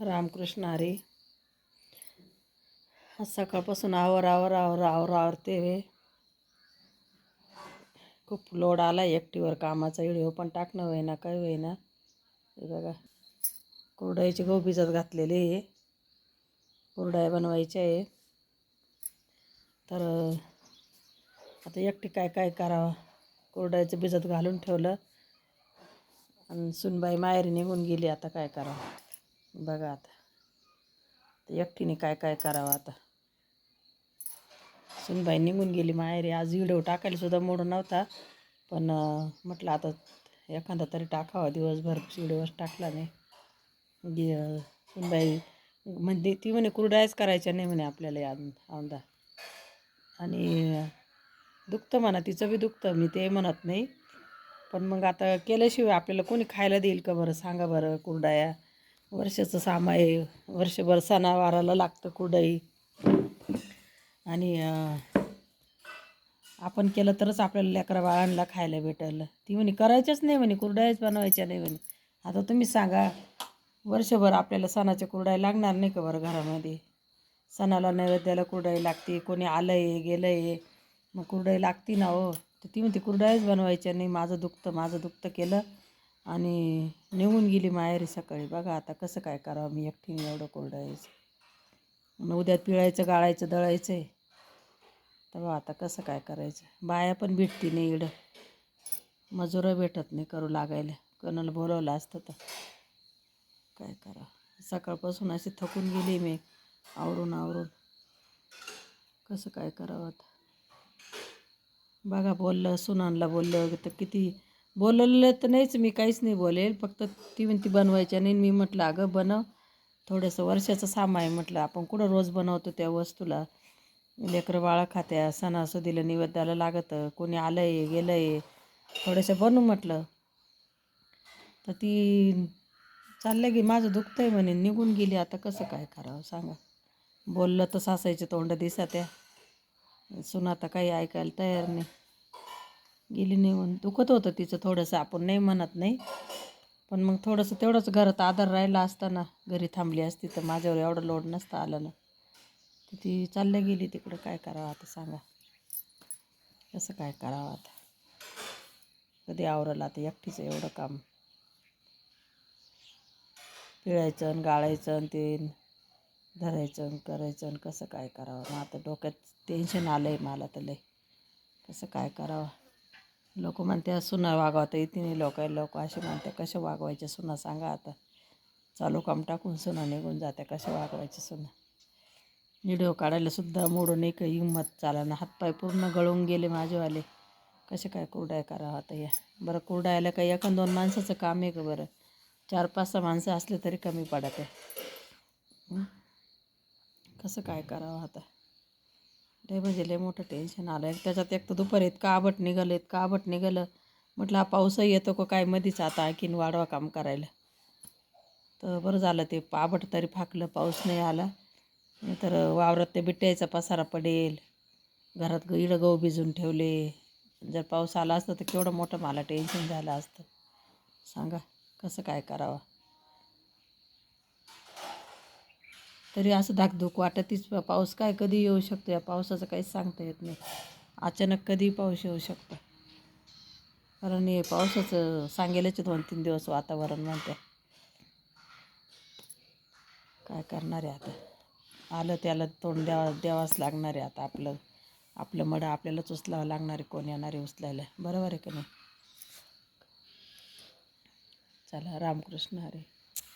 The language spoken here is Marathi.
रामकृष्ण हरी. आज सकाळपासून आवर आवर आवर आवर आवरते वे खूप लोड आला एकटीवर कामाचा व्हिडिओ पण टाकणं होईना काय होईना. हे बघा कुरडाईचे गहू भिजत घातलेले आहे कुरडाया बनवायच्या आहे. तर आता एकटी काय काय करावं? कुरडायचं भिजत घालून ठेवलं. आणि सुनबाई माहेरी निघून गेली आता काय करावं? बघा आता. एकटीने काय काय करावं आता? सुनबाई निघून गेली माहेरी. आज व्हिडिओ टाकायला सुद्धा मोड नव्हता. पण म्हटलं आता एखादा तरी टाकावा. दिवसभर व्हिडिओच टाकला नाही. सुनबाई म्हणजे ती म्हणे कुरडायच करायच्या नाही म्हणे आपल्याला आमदा औंदा आणि दुखतं म्हणा तिचं बी दुखतं. मी ते म्हणत नाही. पण मग आता केल्याशिवाय आपल्याला कोणी खायला देईल का बरं? सांगा बरं कुरडाया. वर्षाचं सामाय आहे. वर्षभर सणावाराला लागतं कुरडई आणि आपण केलं तरच आपल्याला लेकरा बाळांना खायला भेटलं. ती म्हणे करायच्याच नाही म्हणे कुरडायच बनवायच्या नाही म्हणे. आता तुम्ही सांगा वर्षभर आपल्याला सणाच्या कुरडाई लागणार नाही का बरं घरामध्ये? सणाला नैवेद्याला कुरडाई लागते कोणी आलं आहे गेलं आहे मग कुरडाई लागती ना हो. तर ती म्हणते कुरडाईच बनवायच्या नाही माझं दुखतं माझं दुखतं केलं. आणि निघून गेली माहेरी सकाळी. बघा आता कसं काय करावं मी एकटीने एवढं कोरडायचं मग उद्या पिळायचं गाळायचं दळायचं आहे तर आता कसं काय करायचं. बाया पण भेटती नाही इकडं. मजुरं भेटत नाही करू लागायला. कणाला बोलवलं असतं तर. काय करा सकाळपासून अशी थकून गेली मी आवरून आवरून. कसं काय करावं आता? बघा बोललं सुनानला बोललं तर किती बोलवलं तर नाहीच मी काहीच नाही बोलेल. फक्त ती म्हणती बनवायच्या नाही. मी म्हटलं अगं बनव थोडंसं वर्षाचं सामान आहे म्हटलं आपण कुठं रोज बनवतो त्या वस्तूला? लेकरं बाळं खात्या सणासुदीला निवेद्याला लागतं. कोणी आलं आहे गेलं आहे थोडंसं बनवू म्हटलं. तर ती चाललं की माझं दुखतं आहे म्हणे निघून गेली. आता कसं काय करावं सांगा. बोललं तर सासायचे तोंड दिसा त्या सुना आता काही ऐकायला तयार नाही. गेली नाही म्हणून दुखत होतं तिचं थोडंसं आपण नाही म्हणत नाही. पण मग थोडंसं तेवढंच घरात आधार राहिला असताना घरी थांबली असती तर माझ्यावर एवढं लोड नसतं आलं ना. तर ती चालल्या गेली तिकडं. काय करावं आता सांगा. कसं काय करावं आता? कधी आवरलं आता एकटीचं एवढं काम. पिळायचं आणि गाळायचं आणि ते धरायचं आणि करायचं आणि कसं काय करावं? मग आता डोक्यात टेन्शन आलं आहे मला तर लय. कसं काय करावं? लोक म्हणते सुना वागवता येते नाही लोक लोक असे म्हणते कसे वागवायच्या सुना? सांगा आता. चालू काम टाकून सुना निघून जाते. कसे वागवायचे सुना? व्हिडिओ काढायलासुद्धा मोडून एक हिंमत चाला ना हातपाय पूर्ण गळून गेले माझेवाले. कसे काय कुरडाय करावं आता या? बरं कुरडायला काही एखाद दोन माणसाचं काम आहे का बरं? चार पाच सहा माणसं असले तरी कमी पडत. आहे कसं काय करावं आता? लय म्हणजे लय मोठं टेन्शन आलं आहे त्याच्यात एक तर दुपारी इतकं आबट निघालं इतकं आबट निघालं? म्हटलं हा पाऊसही येतो का काय मधीच आता आणखीन वाढवा काम करायला. तर बरं झालं ते आबट तरी फाकलं पाऊस नाही आला. तर वावरात ते बिट्ट्याचा पसारा पडेल. घरात ग इडं गहू भिजून ठेवले. जर पाऊस आला असता तर केवढं मोठं मला टेन्शन झालं असतं. सांगा कसं काय करावं? तरी असं धाकधूक वाटतीच पाऊस काय कधी येऊ शकतो? या पावसाचं काहीच सांगता येत नाही. अचानक कधी पाऊस येऊ शकतो? कारण हे पावसाचं सांगेलच दोन तीन दिवस वातावरण म्हणते. काय करणार आहे आता? आलं त्याला तोंड द्यावा द्यावाच लागणार आहे आता आपलं आपलं मडं आपल्यालाच उचलावं लागणार आहे. कोण येणार आहे उचलायला? बरोबर आहे का नाही? चला रामकृष्ण हरे.